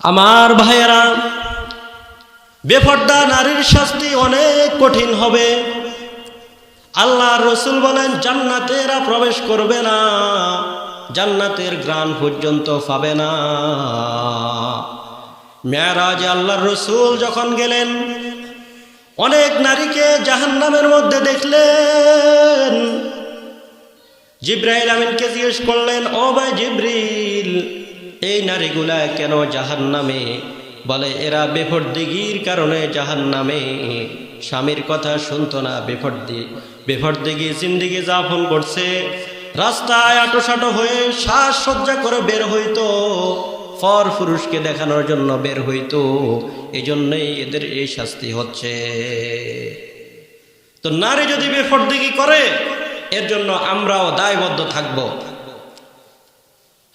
আমার ভাইয়েরা, বেফর্দা নারীর শাস্তি অনেক কঠিন হবে। আল্লাহ রসুল বলেন জান্নাতে এরা প্রবেশ করবে না, জান্নাতের গ্রাণ পর্যন্ত পাবে না। মেয়ারাজে আল্লাহর রসুল যখন গেলেন, অনেক নারীকে জাহান্নামের মধ্যে দেখলেন। জিব্রাইল আমিনকে জিজ্ঞেস করলেন, ও ভাই জিব্রিল এই নারীগুলা কেন জাহান নামে বলে, এরা বেফরদিগির কারণে জাহান নামে স্বামীর কথা শুনতো না বেফরদি। বেফরদিগি জিন্দিগি যাপন করছে। রাস্তায় আটোসাটো হয়ে শ্বাস সজ্জা করে বের হইতো। ফর পুরুষকে দেখানোর জন্য বের হইতো। এই জন্যই এদের এই শাস্তি হচ্ছে। তো নারী যদি বেফরদিগি করে, এর জন্য আমরাও দায়বদ্ধ থাকব।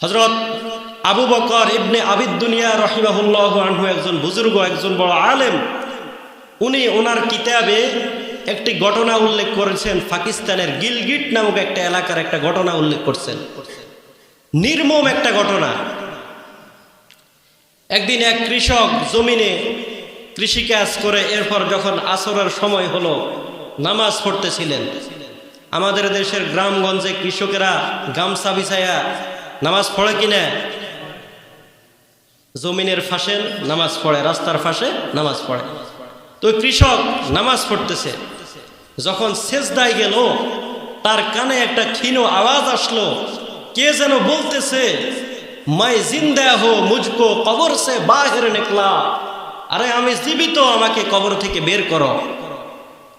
হজরত আবু বকর ইবনে আবিদ দুনিয়া রহিমাহুল্লাহ আনহু একজন বুজুর্গ, একজন বড় আলেম। উনি ওনার কিতাবে একটি ঘটনা উল্লেখ করেছেন, পাকিস্তানের গিলগিট নামক একটা এলাকার একটা ঘটনা উল্লেখ করছেন। নির্মম একটা ঘটনা। একদিন এক কৃষক জমিনে কৃষিকাজ করে, এরপর যখন আসরের সময় হলো, নামাজ পড়তেছিলেন। আমাদের দেশের গ্রামগঞ্জে কৃষকেরা গামছা বিছায়া নামাজ পড়ে কিনা জমিনের ফাঁসে নামাজ পড়ে, রাস্তার ফাঁসে নামাজ পড়ে। তো কৃষক নামাজ পড়তেছে। যখন শেষদায় গেল, তার কানে একটা ক্ষীণ আওয়াজ আসলো। কে যেন বলতেছে মাই জিন্দা হো মুজকো কবর সে বাহির নিকলা। আরে আমি জীবিত, আমাকে কবর থেকে বের করো।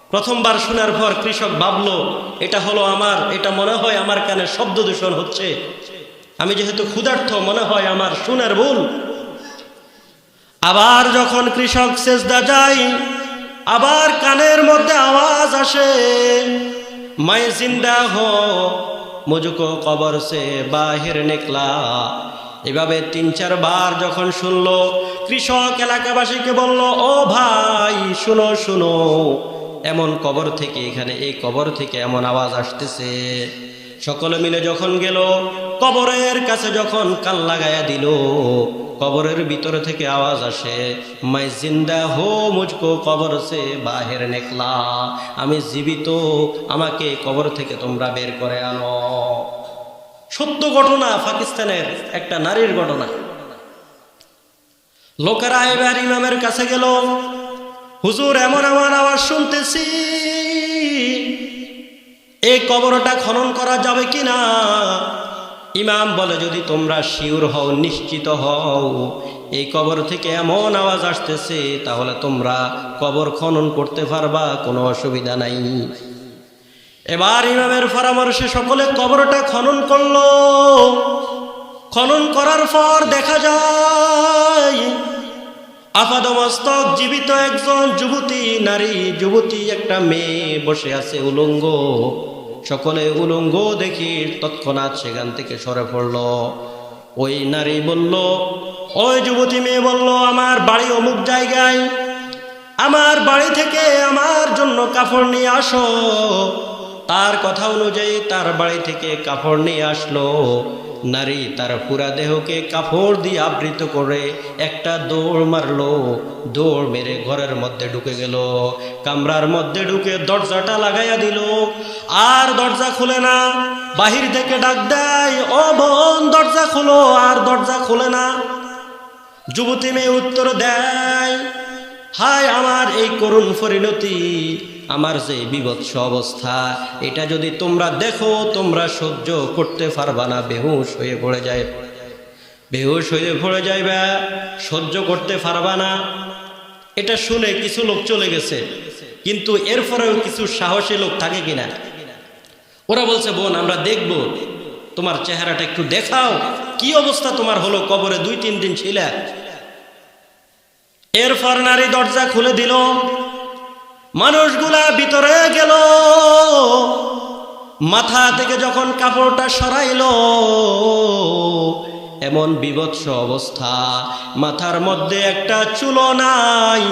প্রথমবার শোনার পর কৃষক ভাবলো, এটা হলো আমার, এটা মনে হয় আমার কানে শব্দ দূষণ হচ্ছে। আমি যেহেতু ক্ষুধার্থ মনে হয় আমার শোনার ভুল। আবার যখন কৃষক সেজদা যায়, আবার কানের মধ্যে আওয়াজ আসে মাই জিন্দা হো মুজুকো কবর সে বাহির নিকলা। এভাবে তিন, চার বার যখন শুনল, কৃষক এলাকাবাসীকে বলল, ও ভাই, শুনো শুনো, এমন কবর থেকে এখানে, এই কবর থেকে এমন আওয়াজ আসতেছে। সকলে মিলে যখন গেল কবরের কাছে যখন কাল লাগাইয়া দিল, কবরের ভিতরে থেকে আওয়াজ আসে, মাই জিন্দা হো মুজকো কবর সে বাহির নেকলা, আমি জীবিত, আমাকে কবর থেকে তোমরা বের করে আনো। সত্য ঘটনা, পাকিস্তানের একটা নারীর ঘটনা। লোকেরা এবার ইমামের কাছে গেল, হুজুর, এমন এমন আওয়াজ শুনতেছি, এই কবরটা খনন করা যাবে কি না ইমাম বলে, যদি তোমরা শিওর হও, নিশ্চিত হও, এই কবর থেকে এমন আওয়াজ আসতেছে, তাহলে তোমরা কবর খনন করতে পারবা, কোনো অসুবিধা নাই। এবার ইমামের পরামর্শে সকলে কবরটা খনন করল। খনন করার পর দেখা যায়, আপাদমস্তক জীবিত একজন যুবতী নারী, যুবতী একটা মেয়ে বসে আছে উলঙ্গ। সকলে উলঙ্গ দেখি তৎক্ষণাৎ সেখান থেকে সরে পড়ল। ওই নারী বলল, ওই যুবতী মেয়ে বলল, আমার বাড়ি অমুক জায়গায়। আমার বাড়ি থেকে আমার জন্য কাপড় নিয়ে আসো। তার কথা অনুযায়ী তার বাড়ি থেকে কাপড় নিয়ে আসলো। নারী তার পুরা দেহকে কাপড় দিয়ে আবৃত করে একটা দৌড় মারলো। দৌড় মেরে ঘরের মধ্যে ঢুকে গেল। কামরার মধ্যে ঢুকে দরজাটা লাগাইয়া দিল। আর দরজা খুলে না। বাহির থেকে ডাক দেয়, ও বোন, দরজা খুলো। আর দরজা খুলে না। যুবতী মেয়ে উত্তর দেয়, হায় আমার এই করুণ পরিণতি আমার যে বিভৎস অবস্থা, এটা যদি তোমরা দেখো, তোমরা সহ্য করতে পারবা না। বেহুশ হয়ে পড়ে যায়। বেহুশ হয়ে পড়ে যাইবা, সহ্য করতে পারবা না। এটা শুনে কিছু লোক চলে গেছে, কিন্তু এরপরেও কিছু সাহসী লোক থাকে কিনা? ওরা বলছে, বোন, আমরা দেখব। তোমার চেহারাটা একটু দেখাও। কি অবস্থা তোমার হলো? কবরে দুই তিন দিন ছিলা? এরপর নারী দরজা খুলে দিল। মানুষগুলা ভিতরে গেল। মাথা থেকে যখন কাপড়টা সরাইল, এমন বিভৎস অবস্থা। মাথার মধ্যে একটা চুলও নাই,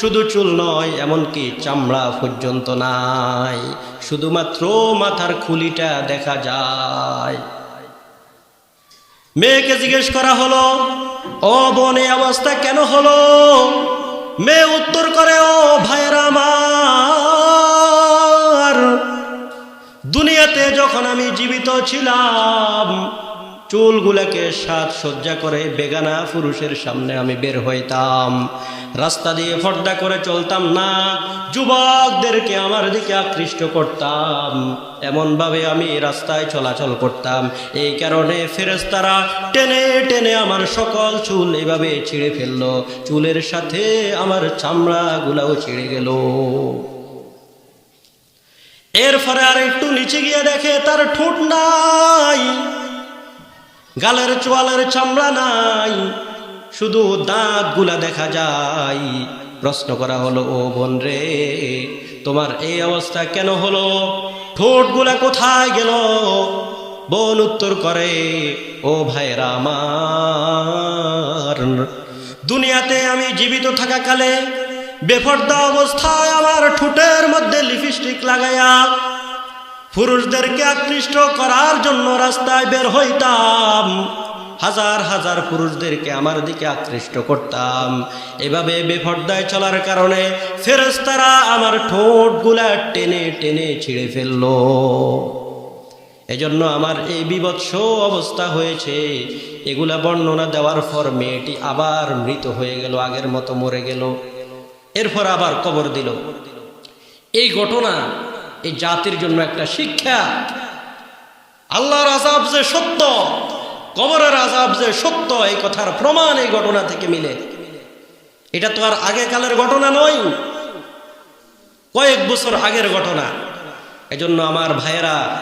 শুধু চুল নয়, এমনকি চামড়া পর্যন্ত নাই। শুধুমাত্র মাথার খুলিটা দেখা যায়। মেয়েকে জিজ্ঞেস করা হলো, ও বোন অবস্থা কেন হলো? মেয়ে উত্তর করে, ও ভাইয়েরা যখন আমি জীবিত ছিলাম, চুলগুলাকে সাজ সজ্জা করে বেগানা পুরুষের সামনে আমি বের হইতাম। রাস্তা দিয়ে ফর্দা করে চলতাম না, যুবকদেরকে আমার দিকে আকৃষ্ট করতাম। এমনভাবে আমি রাস্তায় চলাচল করতাম। এই কারণে ফেরেস্তারা টেনে টেনে আমার সকল চুল এভাবে ছিঁড়ে ফেলল। চুলের সাথে আমার চামড়াগুলাও ছিঁড়ে গেল। এরপরে আর একটু নিচে গিয়ে দেখে তার ঠোঁট নাই, গালের চোয়ালের চামড়া নাই, শুধু দাঁতগুলা দেখা যায়। প্রশ্ন করা হলো, ও বোন রে, তোমার এই অবস্থা কেন হলো? ঠোঁটগুলা কোথায় গেল? বোন উত্তর করে, ও ভাইরা আমার, দুনিয়াতে আমি জীবিত থাকাকালে বেফর্দা অবস্থায় আমার ঠোঁটের মধ্যে লিপস্টিক লাগাইয়া পুরুষদেরকে আকৃষ্ট করার জন্য রাস্তায় বের হইতাম। হাজার হাজার পুরুষদেরকে আমার দিকে আকৃষ্ট করতাম। এভাবে বেফর্দায় চলার কারণে ফেরেস্তারা আমার ঠোঁটগুলা টেনে টেনে ছিঁড়ে ফেলল। এজন্য আমার এই বিভৎস অবস্থা হয়েছে। এগুলা বর্ণনা দেওয়ার পর মেয়েটি আবার মৃত হয়ে গেল, আগের মতো মরে গেল। এরপর আবার কবর দিল। এই ঘটনা এই জাতির জন্য একটা শিক্ষা। আল্লাহর আজাব যে সত্য, কবরের আজাব যে সত্য, এই কথার প্রমাণ এই ঘটনা থেকে মিলে। এটা তো আর আগেকালের ঘটনা নয়, কয়েক বছর আগের ঘটনা। এজন্য আমার ভাইয়েরা,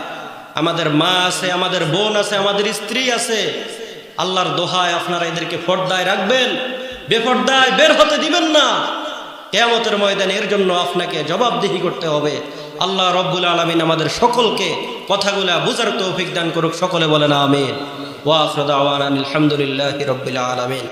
আমাদের মা আছে, আমাদের বোন আছে, আমাদের স্ত্রী আছে, আল্লাহর দোহায় আপনারা এদেরকে পর্দায় রাখবেন। বেপর্দায় বের হতে দিবেন না। কেয়ামতের ময়দানে এর জন্য আপনাকে জবাবদিহি করতে হবে। আল্লাহ রব্বুল আলমিন আমাদের সকলকে কথাগুলা বুঝার তো অভিজ্ঞান করুক, সকলে বলে না আমিন ওয়াফরদ আওয়ান আলহামদুলিল্লাহ রব্বুল আলমিন।